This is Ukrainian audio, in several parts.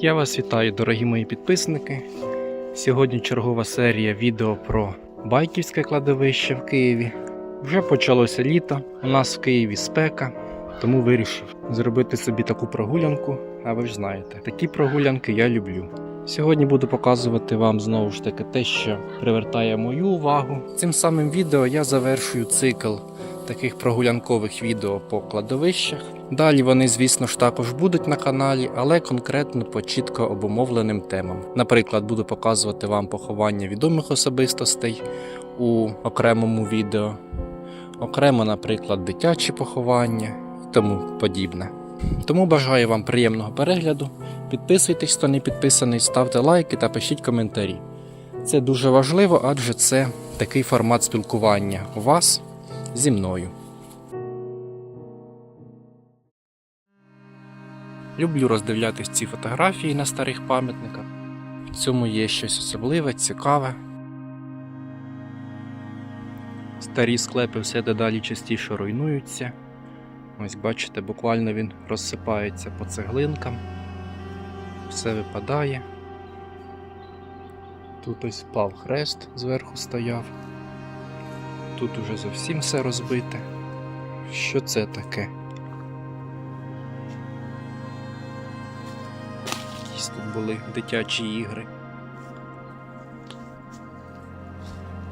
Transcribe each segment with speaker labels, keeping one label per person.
Speaker 1: Я вас вітаю, дорогі мої підписники. Сьогодні чергова серія відео про байківське кладовище в Києві. Вже почалося літо, у нас в Києві спека, тому вирішив зробити собі таку прогулянку. А ви ж знаєте, такі прогулянки я люблю. Сьогодні буду показувати вам знову ж таки те, що привертає мою увагу. Цим самим відео я завершую цикл таких прогулянкових відео по кладовищах. Далі вони, звісно ж, також будуть на каналі, але конкретно по чітко обумовленим темам. Наприклад, буду показувати вам поховання відомих особистостей у окремому відео, окремо, наприклад, дитячі поховання і тому подібне. Тому бажаю вам приємного перегляду. Підписуйтесь, хто не підписаний, ставте лайки та пишіть коментарі. Це дуже важливо, адже це такий формат спілкування у вас зі мною. Люблю роздивлятись ці фотографії на старих пам'ятниках. В цьому є щось особливе, цікаве. Старі склепи все дедалі частіше руйнуються. Ось бачите, буквально він розсипається по цеглинкам, все випадає. Тут ось впав хрест зверху стояв. Тут уже зовсім все розбите. Що це таке? Якісь тут були дитячі ігри.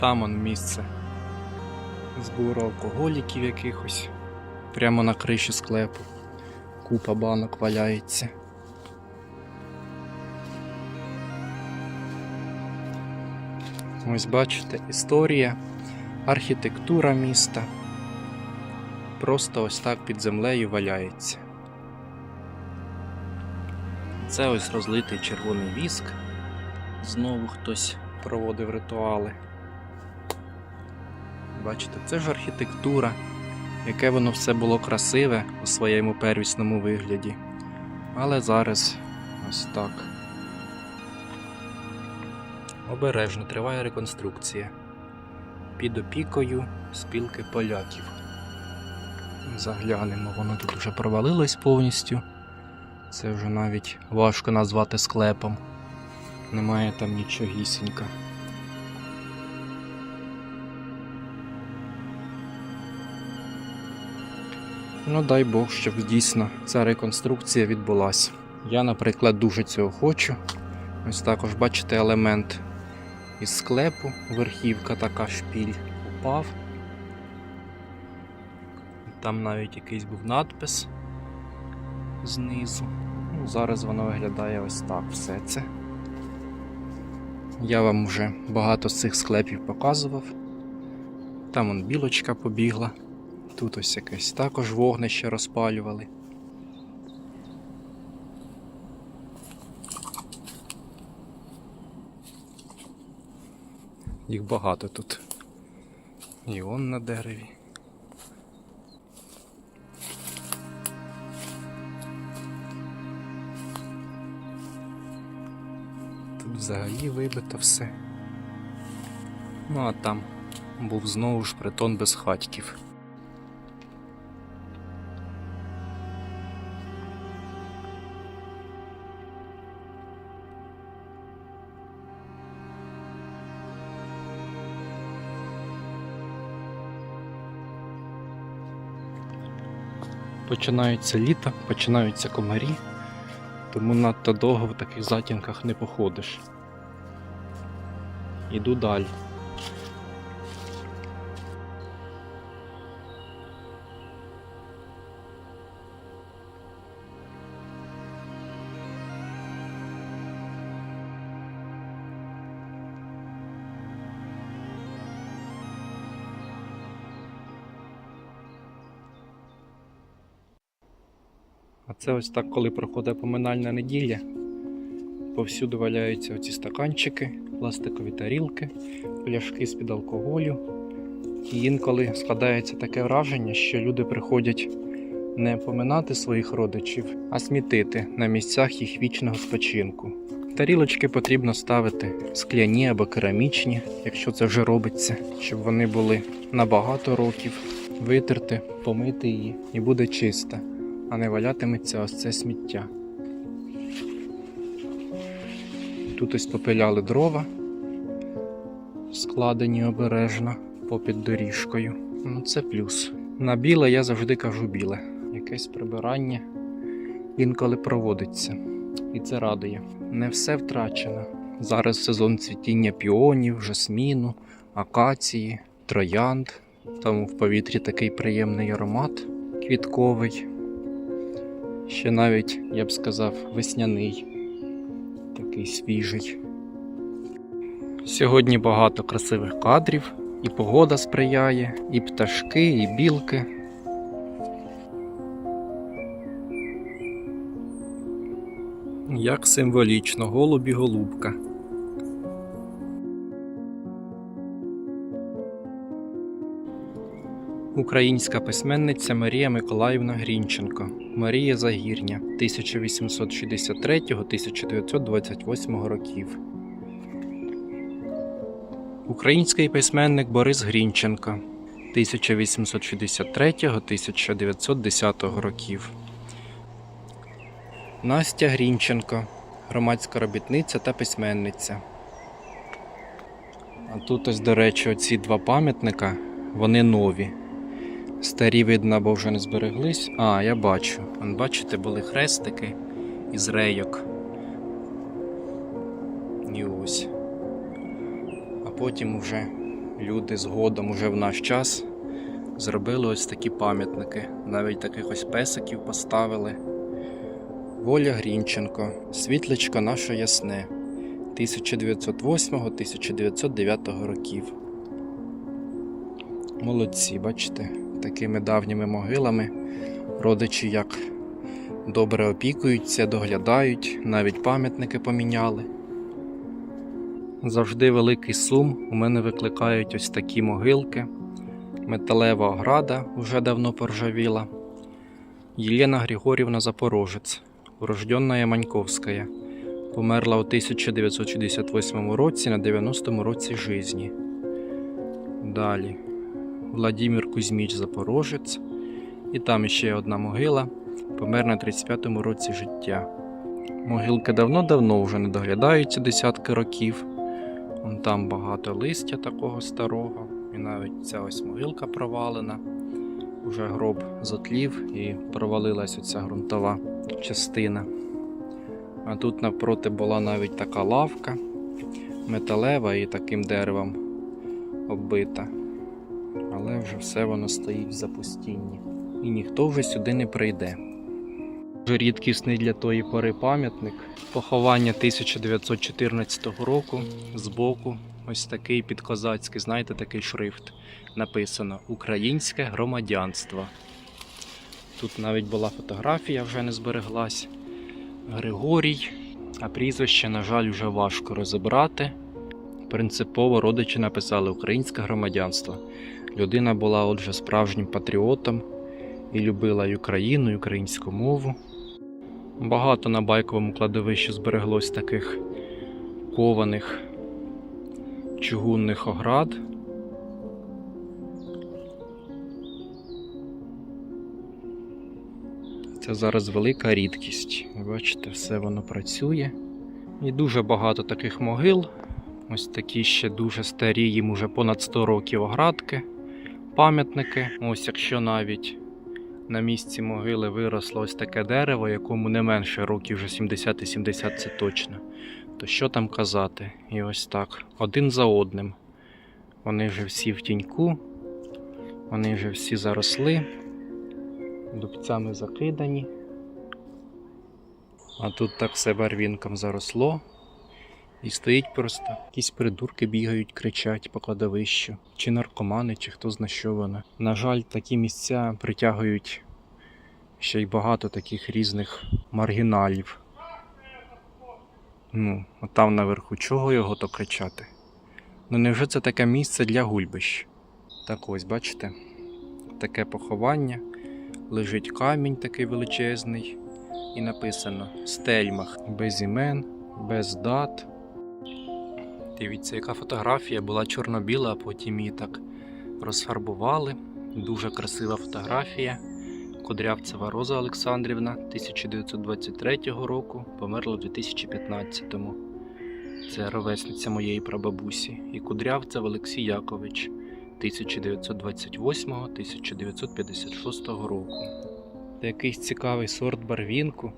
Speaker 1: Там он місце збору алкоголіків якихось. Прямо на криші склепу. Купа банок валяється. Ось бачите, історія, архітектура міста. Просто ось так під землею валяється. Це ось розлитий червоний віск. Знову хтось проводив ритуали. Бачите, це ж архітектура, яке воно все було красиве у своєму первісному вигляді. Але зараз ось так. Обережно триває реконструкція. Під опікою спілки поляків. Заглянемо, воно тут вже провалилось повністю. Це вже навіть важко назвати склепом. Немає там нічогісінька. Ну дай Бог, щоб дійсно ця реконструкція відбулася. Я, наприклад, дуже цього хочу. Ось також бачите елемент із склепу, верхівка така шпіль упав. Там навіть якийсь був надпис знизу. Ну, зараз воно виглядає ось так все це. Я вам вже багато з цих склепів показував. Там он білочка побігла. Тут ось якесь також вогнище розпалювали. Їх багато тут. І он на дереві. Тут взагалі вибито все. Ну а там був знову ж притон без хатьків. Починається літо, починаються комарі, тому надто довго в таких затінках не походиш. Іду далі. А це ось так, коли проходить поминальна неділя. Повсюди валяються оці стаканчики, пластикові тарілки, пляшки з-під алкоголю. І інколи складається таке враження, що люди приходять не поминати своїх родичів, а смітити на місцях їх вічного спочинку. Тарілочки потрібно ставити скляні або керамічні, якщо це вже робиться, щоб вони були на багато років, витерти, помити її і буде чиста а не валятиметься ось це сміття. Тут ось попиляли дрова, складені обережно попід доріжкою. Ну, це плюс. На біле я завжди кажу біле. Якесь прибирання інколи проводиться. І це радує. Не все втрачено. Зараз сезон цвітіння піонів, жасміну, акації, троянд. Тому в повітрі такий приємний аромат квітковий. Ще навіть, я б сказав, весняний, такий свіжий. Сьогодні багато красивих кадрів, і погода сприяє, і пташки, і білки. Як символічно, голубі голубка. Українська письменниця Марія Миколаївна Грінченко. Марія Загірня 1863-1928 років. Український письменник Борис Грінченко 1863-1910 років. Настя Грінченко, громадська робітниця та письменниця. А тут ось, до речі, оці два пам'ятника, вони нові. Старі, видно, бо вже не збереглись. А, я бачу. Вон, бачите, були хрестики із рейок. І ось. А потім вже люди згодом, уже в наш час, зробили ось такі пам'ятники. Навіть таких ось песиків поставили. Воля Грінченко, світлечко наше ясне 1908-1909 років. Молодці, бачите, такими давніми могилами родичі як добре опікуються, доглядають, навіть пам'ятники поміняли. Завжди великий сум у мене викликають ось такі могилки. Металева ограда вже давно поржавіла. Єлена Григорівна Запорожець, урожденная Маньковська, померла у 1968 році на 90-му році житті. Далі Владимир Кузьміч Запорожець. І там ще одна могила, помер на 35-му році життя. Могилки давно-давно вже не доглядаються десятки років. Вон там багато листя такого старого, і навіть ця ось могилка провалена. Уже гроб зотлів і провалилась оця ґрунтова частина. А тут навпроти була навіть така лавка металева і таким деревом оббита. Але вже все воно стоїть в запустінні. І ніхто вже сюди не прийде. Дуже рідкісний для тої пори пам'ятник. Поховання 1914 року збоку ось такий підкозацький, знаєте, такий шрифт. Написано Українське громадянство. Тут навіть була фотографія, вже не збереглась. Григорій, а прізвище, на жаль, вже важко розібрати. Принципово родичі написали українське громадянство. Людина була отже справжнім патріотом і любила і Україну, і українську мову. Багато на байковому кладовищі збереглось таких кованих чугунних оград. Це зараз велика рідкість. Бачите, все воно працює. І дуже багато таких могил. Ось такі ще дуже старі, їм уже понад 100 років оградки, пам'ятники. Ось якщо навіть на місці могили виросло ось таке дерево, якому не менше років вже 70 і 70 це точно. То що там казати? І ось так, один за одним. Вони вже всі в тіньку, вони вже всі заросли, дубцями закидані. А тут так все барвінком заросло. І стоїть просто. Якісь придурки бігають, кричать по кладовищу. Чи наркомани, чи хто зна що вони. На жаль, такі місця притягують ще й багато таких різних маргіналів. Ну, а там наверху чого його то кричати? Ну невже це таке місце для гульбищ? Так ось, бачите? Таке поховання. Лежить камінь такий величезний. І написано Стельмах без імен, без дат. Дивіться, яка фотографія була чорно-біла, а потім її так розфарбували. Дуже красива фотографія. Кудрявцева Роза Олександрівна 1923 року, померла у 2015. Це ровесниця моєї прабабусі. І кудрявцев Олексій Якович 1928-1956 року. Це якийсь цікавий сорт барвінку,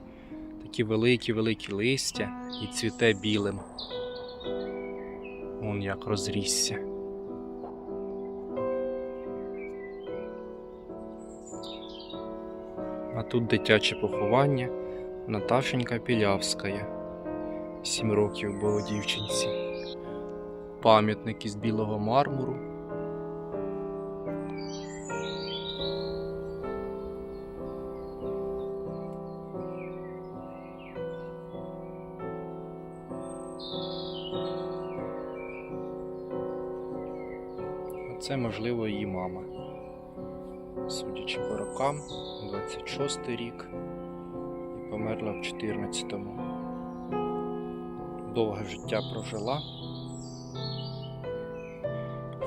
Speaker 1: такі великі-великі листя і цвіте білим. Он як розрісся. А тут дитяче поховання Наташенька Пілявська. Сім років було дівчинці. Пам'ятник із білого мармуру. Це, можливо, її мама. Судячи по рокам, 26 рік і померла в 14-му. Довге життя прожила.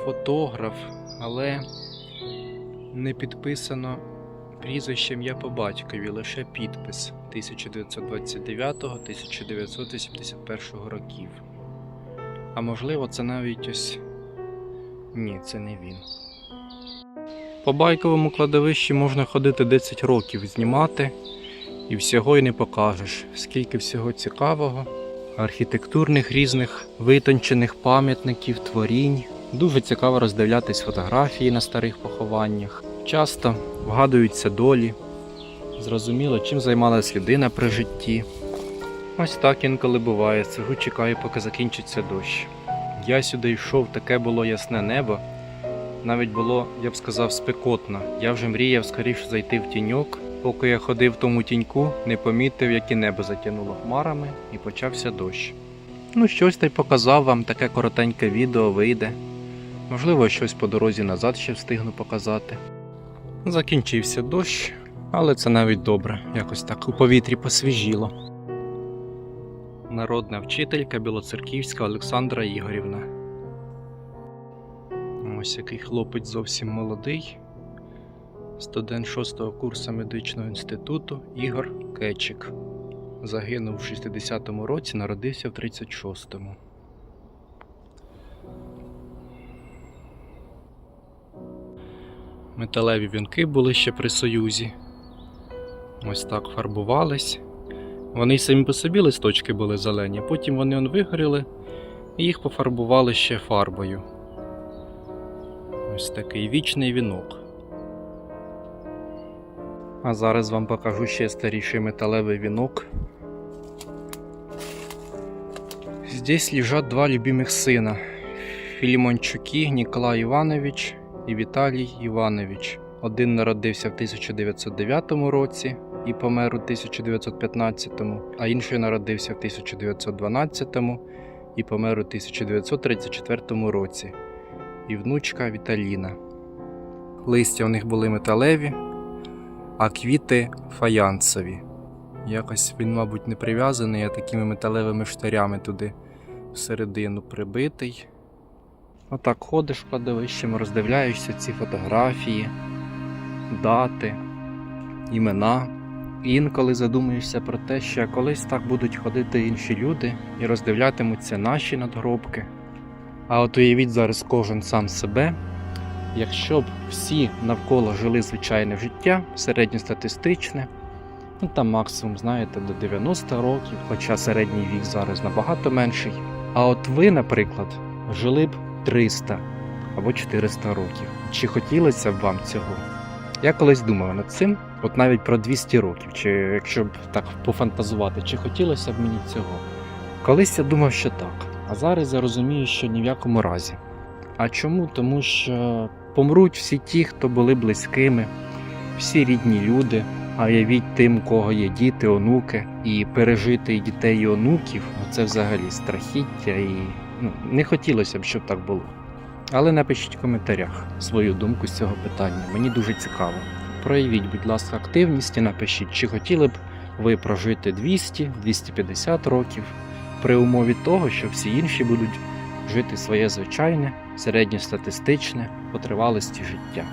Speaker 1: Фотограф, але не підписано прізвищем я по батькові, лише підпис 1929-1981 років. А можливо, це навіть ось. Ні, це не він. По байковому кладовищі можна ходити 10 років знімати, і всього й не покажеш, скільки всього цікавого, архітектурних різних витончених пам'ятників, творінь. Дуже цікаво роздивлятись фотографії на старих похованнях. Часто вгадуються долі. Зрозуміло, чим займалась людина при житті. Ось так інколи буває, сижу, чекаю, поки закінчиться дощ. Я сюди йшов, таке було ясне небо. Навіть було, я б сказав, спекотно. Я вже мріяв скоріше зайти в тіньок. Поки я ходив в тому тіньку, не помітив, як і небо затягнуло хмарами і почався дощ. Ну, щось та й показав вам, таке коротеньке відео вийде. Можливо, щось по дорозі назад ще встигну показати. Закінчився дощ, але це навіть добре, якось так у повітрі посвіжіло. Народна вчителька Білоцерківська Олександра Ігорівна. Ось який хлопець зовсім молодий. Студент 6-го курсу медичного інституту Ігор Кечик. Загинув в 60-му році, народився в 36-му. Металеві вінки були ще при Союзі. Ось так фарбувались. Вони й самі по собі листочки були зелені, потім вони он вигоріли і їх пофарбували ще фарбою. Ось такий вічний вінок. А зараз вам покажу ще старіший металевий вінок. Здесь лежат два любимых сына. Філімончуки Ніколай Іванович і Віталій Іванович. Один народився в 1909 році і помер у 1915, а інший народився в 1912 і помер у 1934 році. І внучка Віталіна. Листя у них були металеві, а квіти фаянсові. Якось він, мабуть, не прив'язаний, а такими металевими штарями туди всередину прибитий. Отак ходиш кладовищем, роздивляєшся ці фотографії, дати, імена. Інколи задумуєшся про те, що колись так будуть ходити інші люди і роздивлятимуться наші надгробки. А от уявіть зараз кожен сам себе, якщо б всі навколо жили звичайне життя, середньостатистичне, ну там максимум, знаєте, до 90 років, хоча середній вік зараз набагато менший. А от ви, наприклад, жили б 300 або 400 років. Чи хотілося б вам цього? Я колись думав над цим, от навіть про 200 років, чи якщо б так пофантазувати, чи хотілося б мені цього? Колись я думав, що так, а зараз я розумію, що ні в якому разі. А чому? Тому що помруть всі ті, хто були близькими, всі рідні люди. А уявіть тим, кого є діти, онуки, і пережити дітей і онуків це взагалі страхіття, і ну, не хотілося б, щоб так було. Але напишіть в коментарях свою думку з цього питання. Мені дуже цікаво. Проявіть, будь ласка, активність і напишіть, чи хотіли б ви прожити 200-250 років при умові того, що всі інші будуть жити своє звичайне, середньостатистичне по життя.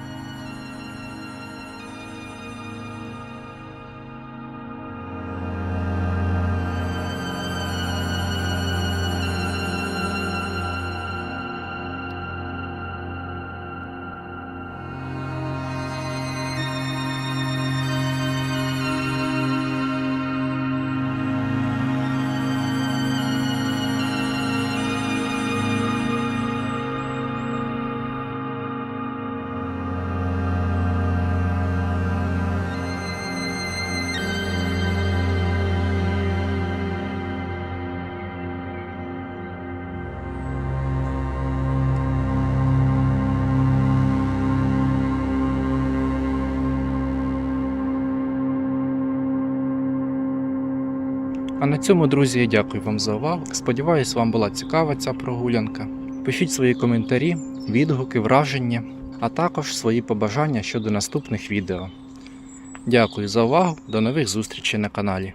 Speaker 1: На цьому, друзі, я дякую вам за увагу. Сподіваюсь, вам була цікава ця прогулянка. Пишіть свої коментарі, відгуки, враження, а також свої побажання щодо наступних відео. Дякую за увагу, до нових зустрічей на каналі.